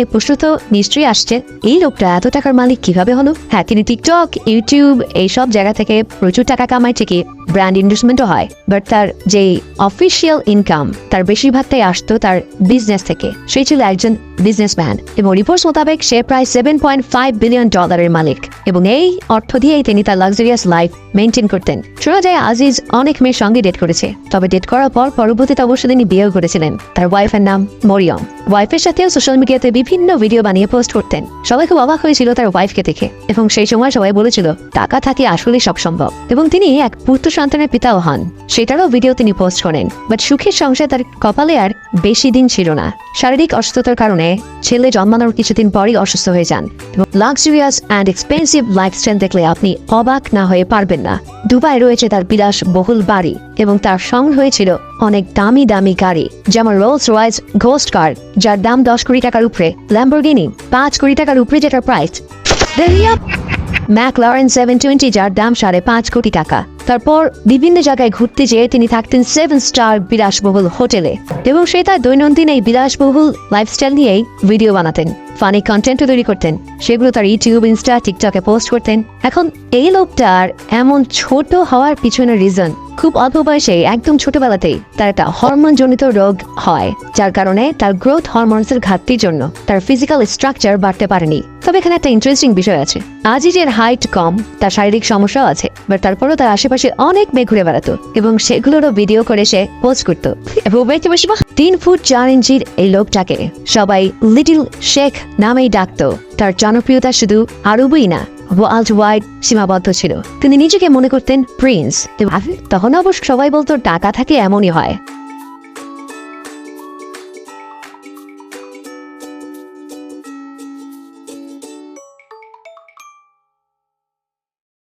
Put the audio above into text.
এই প্রশ্ন তো নিশ্চয়ই আসছে। এই লোকটা এত টাকার মালিক কীভাবে হলো? হ্যাঁ তিনি টিকটক, ইউটিউব, এইসব জায়গা থেকে প্রচুর টাকা কামায়, ঠিকই, ব্র্যান্ড ইনভেস্টমেন্টও হয়। বাট তার যে অফিসিয়াল ইনকাম, তার বেশিরভাগটাই আসতো তার বিজনেস থেকে। সে ছিল একজন বিজনেসম্যান এবং রিপোর্টস মোতাবেক সে প্রায় সেভেন পয়েন্ট ফাইভ বিলিয়ন ডলারের মালিক এবং এই অর্থ দিয়েই তিনি তার লাক্সারিয়াস লাইফ মেনটেন করতেন। শোনা যায়, আজিজ অনেক মেয়ের সঙ্গে ডেট করেছে। তবে ডেট করার পর পরবর্তীতে অবশ্য তিনি বিয়েও করেছিলেন। তার ওয়াইফের নাম মরিয়ম। ওয়াইফের সাথেও সোশ্যাল মিডিয়াতে বিভিন্ন ভিডিও বানিয়ে পোস্ট করতেন। সবাই খুব অবাক হয়েছিল তার ওয়াইফকে দেখে এবং সেই সময় সবাই বলেছিল, টাকা থাকে আসলে সব সম্ভব। এবং তিনি এক পুত্র সন্তানের পিতাও হন। সেটারও ভিডিও তিনি পোস্ট করেন। বাট সুখের সংসার তার কপালে আর বেশি দিন ছিল না। শারীরিক অসুস্থতার কারণে ছেলে জন্মানোর কিছুদিন পরই অসুস্থ হয়ে যান। লাক্সারিয়াস অ্যান্ড এক্সপেন্সিভ লাইফস্টাইল দেখলে আপনি অবাক না হয়ে পারবেন না। দুবাই রয়েছে তার বিলাস বহুল বাড়ি এবং তার সঙ্গে হয়েছিল অনেক দামি দামি গাড়ি যেমন রোলস রয়েস ঘোস্ট কার যার দাম দশ কোটি টাকার উপরে ল্যাম্বরগিনি পাঁচ কোটি টাকার উপরে যেটার price McLaren seven twenty যার দাম সাড়ে পাঁচ কোটি টাকা। তারপর বিভিন্ন জায়গায় ঘুরতে যেয়ে তিনি থাকতেন সেভেন স্টার বিলাসবহুল হোটেলে এবং সে তার দৈনন্দিন এই বিলাসবহুল লাইফস্টাইল নিয়েই ভিডিও বানাতেন। ফানি কন্টেন্টও তৈরি করতেন। সেগুলো তার ইউটিউব ইনস্টা টিকটকে পোস্ট করতেন। এখন এই লোকটার এমন ছোট হওয়ার পিছনে রিজন খুব অল্প বয়সে একদম ছোটবেলাতেই তার একটা হরমোন জনিত রোগ হয়, যার কারণে তার গ্রোথ হরমোনসের ঘাটতির জন্য তার ফিজিক্যাল স্ট্রাকচার বাড়তে পারেনি। তবে এখানে একটা ইন্টারেস্টিং বিষয় আছে। আজিজের হাইট কম, তার শারীরিক সমস্যাও আছে বাট তারপরও তার আশেপাশে অনেক মেয়ে ঘুরে বেড়াতো, এবং সেগুলোরও ভিডিও করে সে পোস্ট করতো। তিন ফুট চার ইঞ্চির এই লোকটাকে সবাই লিটল শেখ নামেই ডাকতো। তার জনপ্রিয়তা শুধু আরবই না ওয়ার্ল্ড ওয়াইড সীমাবদ্ধ ছিল। তিনি নিজেকে মনে করতেন প্রিন্স তখন অবশ্য সবাই বলতো, টাকা থাকে এমনই হয়।